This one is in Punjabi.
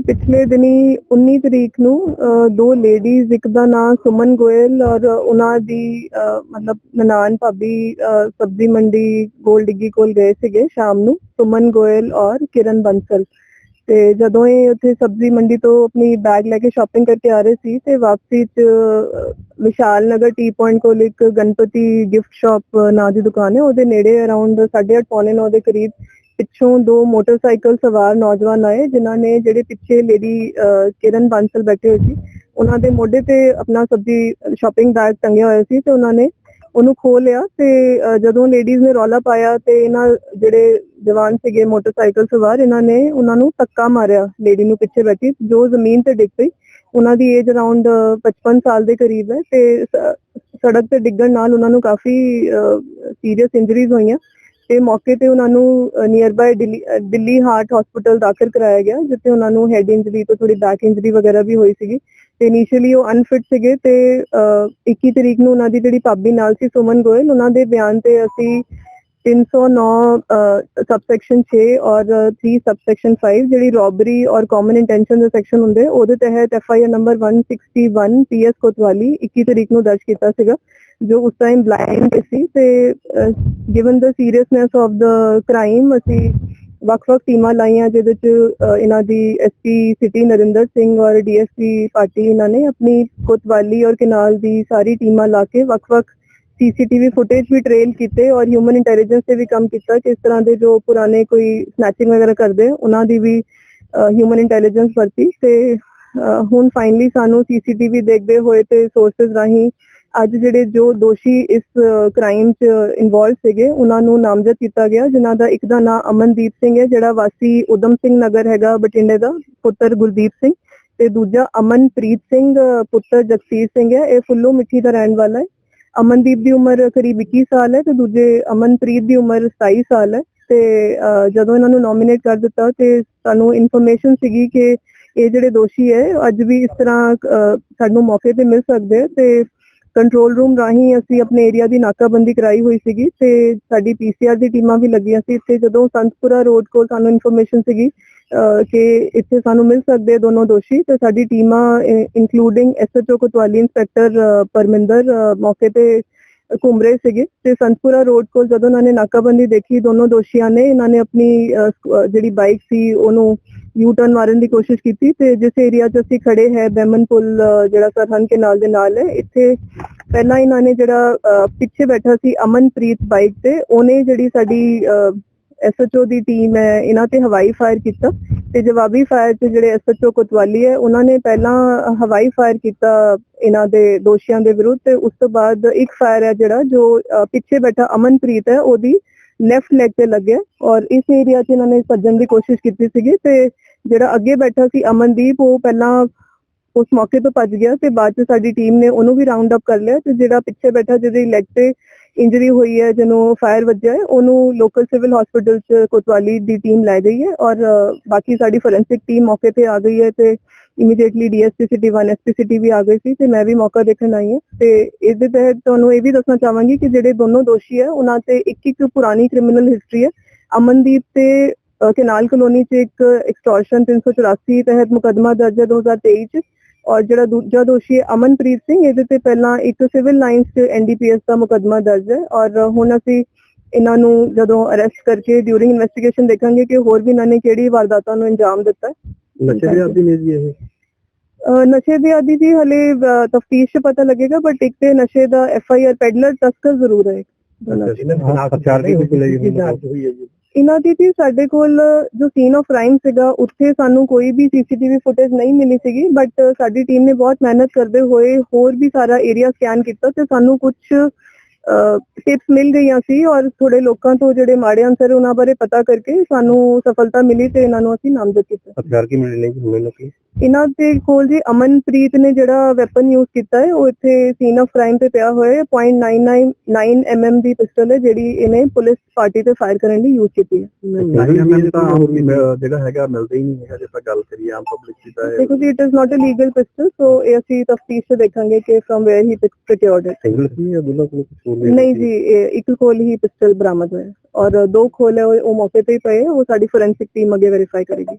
ਪਿਛਲੇ ਦਿਨੀ 19 ਤਰੀਕ ਨੂੰ ਦੋ ਲੇਡੀਜ਼ ਇੱਕ ਦਾ ਨਾਮ ਸੁਮਨ ਗੋਇਲ ਔਰ ਉਹਨਾਂ ਦੀ ਮਤਲਬ ਨਨਾਣ ਭਾਬੀ ਸਬਜ਼ੀ ਮੰਡੀ ਗੋਲ ਡਿੱਗੀ ਕੋਲ ਗਏ ਸੀਗੇ ਸ਼ਾਮ ਨੂੰ, ਸੁਮਨ ਗੋਇਲ ਔਰ ਕਿਰਨ ਬੰਸਲ। ਤੇ ਜਦੋਂ ਇਹ ਉੱਥੇ ਸਬਜ਼ੀ ਮੰਡੀ ਤੋਂ ਆਪਣੀ ਬੈਗ ਲੈ ਕੇ ਸ਼ਾਪਿੰਗ ਕਰਕੇ ਆ ਰਹੇ ਸੀ ਤੇ ਵਾਪਸੀ ਚ ਵਿਸ਼ਾਲ ਨਗਰ ਟੀ ਪੁਆਇੰਟ ਕੋਲ ਇੱਕ ਗਣਪਤੀ ਗਿਫਟ ਸ਼ਾਪ ਨਾਂ ਦੀ ਦੁਕਾਨ ਹੈ, ਉਹਦੇ ਨੇੜੇ ਅਰਾਊਂਡ 8:30 ਪੌਣੇ 9 ਦੇ ਕਰੀਬ ਪਿੱਛੋਂ ਦੋ ਮੋਟਰਸਾਈਕਲ ਸਵਾਰ ਨੌਜਵਾਨ ਆਏ, ਜਿਨ੍ਹਾਂ ਨੇ ਜਿਹੜੇ ਪਿੱਛੇ ਲੇਡੀ ਕਿਰਨ ਬਾਂਸਲ ਬੈਠੇ ਹੋਏ ਸੀ, ਉਹਨਾਂ ਦੇ ਮੋਢੇ ਤੇ ਆਪਣਾ ਸਬਜ਼ੀ ਸ਼ਾਪਿੰਗ ਬੈਗ ਟੰਗਿਆ ਹੋਇਆ ਸੀ ਤੇ ਉਹਨਾਂ ਨੇ ਉਹਨੂੰ ਖੋਹ ਲਿਆ ਤੇ ਜਦੋਂ ਲੇਡੀਜ਼ ਨੇ ਰੌਲਾ ਪਾਇਆ ਤੇ ਇਹਨਾਂ ਜਿਹੜੇ ਜਵਾਨ ਸੀਗੇ ਮੋਟਰਸਾਈਕਲ ਸਵਾਰ, ਇਹਨਾਂ ਨੇ ਉਹਨਾਂ ਨੂੰ ਧੱਕਾ ਮਾਰਿਆ ਲੇਡੀ ਨੂੰ ਪਿੱਛੇ ਬੈਠੀ, ਜੋ ਜ਼ਮੀਨ ਤੇ ਡਿੱਗ ਪਈ। ਉਹਨਾਂ ਦੀ ਏਜ ਅਰਾਊਂਡ 55 ਸਾਲ ਦੇ ਕਰੀਬ ਹੈ ਤੇ ਸੜਕ ਤੇ ਡਿੱਗਣ ਨਾਲ ਉਹਨਾਂ ਨੂੰ ਕਾਫੀ ਸੀਰੀਅਸ ਇੰਜਰੀਜ਼ ਹੋਈਆਂ। ਤੇ ਮੌਕੇ ਤੇ ਉਹਨਾਂ ਨੂੰ ਨੀਅਰ ਬਾਈ ਦਿੱਲੀ ਅ, ਦਿੱਲੀ ਹਾਰਟ ਹਸਪੀਟਲ ਦਾਖਲ ਕਰਾਇਆ ਗਿਆ ਜਿੱਥੇ ਉਹਨਾਂ ਨੂੰ ਹੈਡ ਇੰਜਰੀ ਤੋਂ ਥੋੜੀ ਬੈਕ ਇੰਜਰੀ ਵਗੈਰਾ ਵੀ ਹੋਈ ਸੀਗੀ। ਤੇ ਇਨੀਸ਼ੀਅਲੀ ਉਹ ਅਨਫਿਟ ਸੀਗੇ ਤੇ 21 ਤਰੀਕ ਨੂੰ ਉਹਨਾਂ ਦੀ ਜਿਹੜੀ ਭਾਬੀ ਨਾਲ ਸੀ ਸੁਮਨ ਗੋਇਲ ਉਹਨਾਂ ਦੇ ਬਿਆਨ ਤੇ ਅਸੀਂ 309 ਸਬਸੈਕਸ਼ਨ 6 ਔਰ 3 ਸਬਸੈਕਸ਼ਨ 5 ਜਿਹੜੀ ਰੋਬਰੀ ਔਰ ਕਾਮਨ ਇੰਟੈਂਸ਼ਨ ਦੇ ਸੈਕਸ਼ਨ ਹੁੰਦੇ ਉਹਦੇ ਤਹਿਤ F I R number 161 PS Kotwali 21 ਤਰੀਕ ਨੂੰ ਦਰਜ ਕੀਤਾ ਸੀਗਾ। ਜੋ ਉਸ ਟਾਈਮ ਬਲਾਈਂਡ ਸੀ ਤੇ given the seriousness of the crime ਅਸੀਂ ਵੱਖ-ਵੱਖ ਟੀਮਾਂ ਲਾਈਆਂ ਜਿਹਦੇ ਚ ਇਹਨਾਂ ਦੀ ਐਸਪੀ ਸਿਟੀ ਨਰਿੰਦਰ ਸਿੰਘ ਔਰ ਡੀਐਸਪੀ ਪਾਰਟੀ ਇਹਨਾਂ ਨੇ ਆਪਣੀ ਕੋਤਵਾਲੀ ਔਰ ਕਿਨਾਲ ਦੀ ਸਾਰੀ ਟੀਮਾਂ ਲਾ ਕੇ ਵੱਖ-ਵੱਖ ਸੀਸੀਟੀਵੀ ਫੁਟੇਜ ਵੀ ਟ੍ਰੇਲ ਕੀਤੇ ਔਰ ਹਿਊਮਨ ਇੰਟੈਲੀਜੈਂਸ ਤੇ ਵੀ ਕੰਮ ਕੀਤਾ ਕਿ ਇਸ ਤਰ੍ਹਾਂ ਦੇ ਜੋ ਪੁਰਾਣੇ ਕੋਈ ਸਨੈਚਿੰਗ ਵਗੈਰਾ ਕਰਦੇ, ਉਹਨਾਂ ਦੀ ਵੀ ਹਿਊਮਨ ਇੰਟੈਲੀਜੈਂਸ ਵਰਤੀ ਤੇ ਹੁਣ ਫਾਈਨਲੀ ਸਾਨੂੰ ਸੀਸੀਟੀਵੀ ਦੇਖਦੇ ਹੋਏ ਤੇ ਸੋਰਸਸ ਰਾਹੀਂ ਅੱਜ ਜਿਹੜੇ ਜੋ ਦੋਸ਼ੀ ਇਸ ਕ੍ਰਾਈਮ 'ਚ ਇਨਵੋਲਵ ਸੀਗੇ, ਉਹਨਾਂ ਨੂੰ ਨਾਮਜ਼ਦ ਕੀਤਾ ਗਿਆ, ਜਿਨ੍ਹਾਂ ਦਾ ਇੱਕ ਦਾ ਨਾਮ ਅਮਨਦੀਪ ਸਿੰਘ ਹੈ, ਜਿਹੜਾ ਵਾਸੀ ਉਦਮ ਸਿੰਘ ਨਗਰ ਹੈਗਾ ਬਠਿੰਡੇ ਦਾ, ਪੁੱਤਰ ਗੁਰਦੀਪ ਸਿੰਘ ਤੇ ਦੂਜਾ ਅਮਨਪ੍ਰੀਤ ਸਿੰਘ ਪੁੱਤਰ ਜਗਸੀਰ ਸਿੰਘ ਹੈ, ਇਹ ਫੁੱਲੋ ਮਿੱਠੀ ਦਾ ਰਹਿਣ ਵਾਲਾ ਹੈ। ਅਮਨਦੀਪ ਦੀ ਉਮਰ ਕਰੀਬ 21 ਸਾਲ ਹੈ ਤੇ ਦੂਜੇ ਅਮਨਪ੍ਰੀਤ ਦੀ ਉਮਰ 27 ਸਾਲ ਹੈ ਤੇ ਜਦੋਂ ਇਹਨਾਂ ਨੂੰ ਨੋਮੀਨੇਟ ਕਰ ਦਿੱਤਾ ਤੇ ਸਾਨੂੰ ਇਨਫੋਰਮੇਸ਼ਨ ਸੀਗੀ ਕਿ ਇਹ ਜਿਹੜੇ ਦੋਸ਼ੀ ਹੈ, ਅੱਜ ਵੀ ਇਸ ਤਰ੍ਹਾਂ ਸਾਨੂੰ ਮੌਕੇ ਤੇ ਮਿਲ ਸਕਦੇ ਆ ਤੇ ਕੰਟਰੋਲ ਰੂਮ ਰਾਹੀਂ ਅਸੀਂ ਆਪਣੇ ਏਰੀਆ ਦੀ ਨਾਕਾਬੰਦੀ ਕਰਾਈ ਹੋਈ ਸੀਗੀ ਤੇ ਸਾਡੀ ਪੀਸੀਆਰ ਦੀ ਟੀਮਾਂ ਵੀ ਲੱਗੀਆਂ ਸੀ। ਇੱਥੇ ਜਦੋਂ ਸੰਤਪੁਰਾ ਰੋਡ ਕੋਲ ਸਾਨੂੰ ਇਨਫੋਰਮੇਸ਼ਨ ਸੀਗੀ ਕਿ ਇੱਥੇ ਸਾਨੂੰ ਮਿਲ ਸਕਦੇ ਆ ਦੋਨੋਂ ਦੋਸ਼ੀ, ਤੇ ਸਾਡੀ ਟੀਮਾਂ including SHO Kotwali inspector Parminder ਮੌਕੇ ਤੇ ਘੁੰਮ ਰਹੇ ਸੀਗੇ। ਤੇ ਸੰਤਪੁਰਾ ਰੋਡ ਕੋਲ ਜਦੋਂ ਉਹਨਾਂ ਨੇ ਨਾਕਾਬੰਦੀ ਦੇਖੀ, ਦੋਨੋਂ ਦੋਸ਼ੀਆਂ ਨੇ ਇਹਨਾਂ ਨੇ ਆਪਣੀ ਜਿਹੜੀ ਬਾਈਕ ਸੀ, ਉਹਨੂੰ ਯੂ ਟਰਨ ਮਾਰਨ ਦੀ ਕੋਸ਼ਿਸ਼ ਕੀਤੀ ਤੇ ਜਿਸ ਏਰੀਆ 'ਚ ਅਸੀਂ ਖੜੇ ਹੈ ਬੈਮਨ ਪੁਲ ਜਿਹੜਾ ਸਰਹੰਦ ਕੇ ਨਾਲ ਦੇ ਨਾਲ ਹੈ ਇੱਥੇ ਪਹਿਲਾਂ ਇਹਨਾਂ ਨੇ ਜਿਹੜਾ ਪਿੱਛੇ ਬੈਠਾ ਸੀ ਅਮਨਪ੍ਰੀਤ ਬਾਈਕ ਤੇ, ਉਹਨੇ ਜਿਹੜੀ ਸਾਡੀ ਐਸਐਚਓ ਦੀ ਟੀਮ ਹੈ, ਇਹਨਾਂ ਤੇ ਹਵਾਈ ਫਾਇਰ ਕੀਤਾ ਤੇ ਜਵਾਬੀ ਫਾਇਰ 'ਚ ਜਿਹੜੇ ਐਸਐਚਓ ਕੋਤਵਾਲੀ ਹੈ, ਉਹਨਾਂ ਨੇ ਪਹਿਲਾਂ ਹਵਾਈ ਫਾਇਰ ਕੀਤਾ ਇਹਨਾਂ ਦੇ ਦੋਸ਼ੀਆਂ ਦੇ ਵਿਰੁੱਧ ਤੇ ਉਸ ਤੋਂ ਬਾਅਦ ਇੱਕ ਫਾਇਰ ਹੈ ਜਿਹੜਾ ਜੋ ਪਿੱਛੇ ਬੈਠਾ ਅਮਨਪ੍ਰੀਤ ਹੈ, ਉਹਦੀ ਲੈਫਟ ਲੈਗ ਤੇ ਲੱਗਿਆ ਔਰ ਇਸ ਏਰੀਆ 'ਚ ਇਹਨਾਂ ਨੇ ਭੱਜਣ ਦੀ ਕੋਸ਼ਿਸ਼ ਕੀਤੀ ਸੀਗੀ ਤੇ ਜਿਹੜਾ ਅੱਗੇ ਬੈਠਾ ਸੀ ਅਮਨਦੀਪ, ਉਹ ਪਹਿਲਾਂ ਉਸ ਮੌਕੇ ਤੋਂ ਭੱਜ ਗਿਆ ਤੇ ਬਾਅਦ ਚ ਸਾਡੀ ਟੀਮ ਨੇ ਉਹਨੂੰ ਵੀ ਰਾਉਂਡ ਅਪ ਕਰ ਲਿਆ ਤੇ ਜਿਹੜਾ ਪਿੱਛੇ ਬੈਠਾ ਜਿਹਦੀ ਲੈਗ ਤੇ ਇੰਜਰੀ ਹੋਈ ਹੈ ਜਿਹਨੂੰ ਫਾਇਰ ਵੱਜਿਆ ਹੈ ਉਹਨੂੰ ਲੋਕਲ ਸਿਵਲ ਹਸਪੀਟਲ ਚ ਕੋਤਵਾਲੀ ਦੀ ਟੀਮ ਲੈ ਗਈ ਹੈ ਔਰ ਬਾਕੀ ਸਾਡੀ ਫੋਰੈਂਸਿਕ ਟੀਮ ਮੌਕੇ ਤੇ ਆ ਗਈ ਹੈ ਤੇ immediately DSP city 1 SP city ਵੀ ਆ ਗਈ ਸੀ ਤੇ ਮੈਂ ਵੀ ਮੌਕਾ ਦੇਖਣ ਆਈ ਹਾਂ ਤੇ ਇਸ ਦੇ ਤਹਿਤ ਤੁਹਾਨੂੰ ਇਹ ਵੀ ਦੱਸਣਾ ਚਾਹਾਂਗੀ ਕਿ ਜਿਹੜੇ ਦੋਨੋਂ ਦੋਸ਼ੀ ਹੈ ਉਹਨਾਂ ਤੇ ਇੱਕ ਇੱਕ ਪੁਰਾਣੀ ਕ੍ਰਿਮੀਨਲ ਹਿਸਟਰੀ ਹੈ। ਅਮਨਦੀਪ ਤੇ ਅ, ਕਨਾਲ ਕਲੋਨੀ 'ਚ ਇੱਕ ਐਕਸਟੋਰਸ਼ਨ 384 ਤਹਿਤ ਮੁਕੱਦਮਾ ਦਰਜ ਹੈ 2023 'ਚ। ਔਰ ਜਿਹੜਾ ਦੂਜਾ ਦੋਸ਼ੀ ਹੈ ਅਮਨਪ੍ਰੀਤ ਸਿੰਘ ਇਹਦੇ ਤੇ ਪਹਿਲਾਂ ਇੱਕ ਸਿਵਲ ਲਾਈਨਸ 'ਚ ਐਨਡੀਪੀਐਸ ਦਾ ਮੁਕੱਦਮਾ ਦਰਜ ਹੈ ਔਰ ਹੁਣ ਅਸੀਂ ਇਹਨਾਂ ਨੂੰ ਜਦੋਂ ਅਰੈਸਟ ਕਰਕੇ ਡਿਊਰਿੰਗ ਇਨਵੈਸਟੀਗੇਸ਼ਨ ਦੇਖਾਂਗੇ ਕਿ ਹੋਰ ਵੀ ਇਹਨਾਂ ਨੇ ਕਿਹੜੀ ਵਾਰਦਾਤਾਂ ਨੂੰ ਅੰਜਾਮ ਦਿੱਤਾ ਹੈ। ਨਸ਼ੇ ਦੇ ਆਦੀ ਨੇ ਜੀ ਇਹ? ਅ, ਨਸ਼ੇ ਦੀ ਆਦੀ ਜੀ ਹਲੇ ਤਫਤੀਸ਼ ਪਤਾ ਲੱਗੇਗਾ ਬਟ ਇੱਕ ਤੇ ਨਸ਼ੇ ਦਾ ਐਫ ਆਈ ਆਰ ਪੈਡਲਰ ਤਸਕਰ ਜ਼ਰੂਰ ਹੈ। ਹਥਿਆਰ ਦੀ ਕੋਈ ਲਈ ਹੋਈ ਹੈ ਜੀ। ਇਹਨਾਂ ਦੀ ਜੀ ਸਾਡੇ ਕੋਲ ਜੋ ਸੀਨ ਆਫ ਕ੍ਰਾਈਮ ਸੀਗਾ, ਉੱਥੇ ਸਾਨੂੰ ਕੋਈ ਵੀ ਸੀਸੀਟੀਵੀ ਫੁਟੇਜ ਨਹੀਂ ਮਿਲੀ ਸੀਗੀ ਬਟ ਸਾਡੀ ਟੀਮ ਨੇ ਬਹੁਤ ਮਿਹਨਤ ਕਰਦੇ ਹੋਏ ਹੋਰ ਵੀ ਸਾਰਾ ਏਰੀਆ ਸਕੈਨ ਕੀਤਾ ਤੇ ਸਾਨੂੰ ਕੁਝ ਟਿਪਸ ਮਿਲ ਗਈਆਂ ਸੀ ਔਰ ਥੋੜੇ ਲੋਕਾਂ ਤੋਂ ਜਿਹੜੇ ਮਾੜੇ ਅਨਸਰ ਉਹਨਾਂ ਬਾਰੇ ਪਤਾ ਕਰਕੇ ਸਾਨੂੰ ਸਫਲਤਾ ਮਿਲੀ ਤੇ ਇਹਨਾਂ ਨੂੰ ਅਸੀਂ ਨਾਮਜ਼ਦ ਕੀਤਾ। ਹਥਿਆਰ ਕੀ ਮਿਲਣੇ ਜੀ ਮੈਨੂੰ ਕੀ? ਇਹਨਾਂ ਦੇ ਕੋਲ ਜੀ ਅਮਨਪ੍ਰੀਤ ਨੇ ਜਿਹੜਾ ਵੈਪਨ ਯੂਜ਼ ਕੀਤਾ ਹੈ ਉਹ ਇੱਥੇ ਸੀਨ ਆਫ ਕ੍ਰਾਈਮ ਤੇ ਪਿਆ ਹੋਇਆ ਹੈ .999 mm ਦੀ ਪਿਸਟਲ ਹੈ ਜਿਹੜੀ ਇਹਨੇ ਪੁਲਿਸ ਪਾਰਟੀ ਤੇ ਫਾਇਰ ਕਰਨ ਲਈ ਯੂਜ਼ ਕੀਤੀ ਹੈ। ਨਹੀਂ ਤਾਂ ਹੋਰ ਵੀ ਮਿਲ- ਜਿਹੜਾ ਹੈਗਾ ਮਿਲਦਾ ਹੀ ਨਹੀਂ ਹੈਗਾ ਜੇ ਆਪਾਂ ਗੱਲ ਕਰੀਏ ਆਮ ਪਬਲਿਕ ਦੀ ਤਾਂ ਦੇਖੋ ਜੀ it is not a legal pistol so ਇਹ ਅਸੀਂ ਤਫਤੀਸ਼ ਤੇ ਦੇਖਾਂਗੇ ਕਿ from where he procured it single ਸੀ ਜਾਂ ਦੋਨਾਂ ਕੋਲ ਕੁਝ ਹੋਰ ਨਹੀਂ ਜੀ ਇੱਕ ਖੋਲ ਹੀ ਪਿਸਟਲ ਬਰਾਮਦ ਹੋਇਆ। ਔਰ ਦੋ ਖੋਲ ਹੈ ਉਹ ਮੌਕੇ ਤੇ ਹੀ ਪਏ ਹੈ, ਉਹ ਸਾਡੀ ਫੋਰੈਂਸਿਕ ਟੀਮ ਅੱਗੇ ਵੈਰੀਫਾਈ ਕਰੇਗੀ।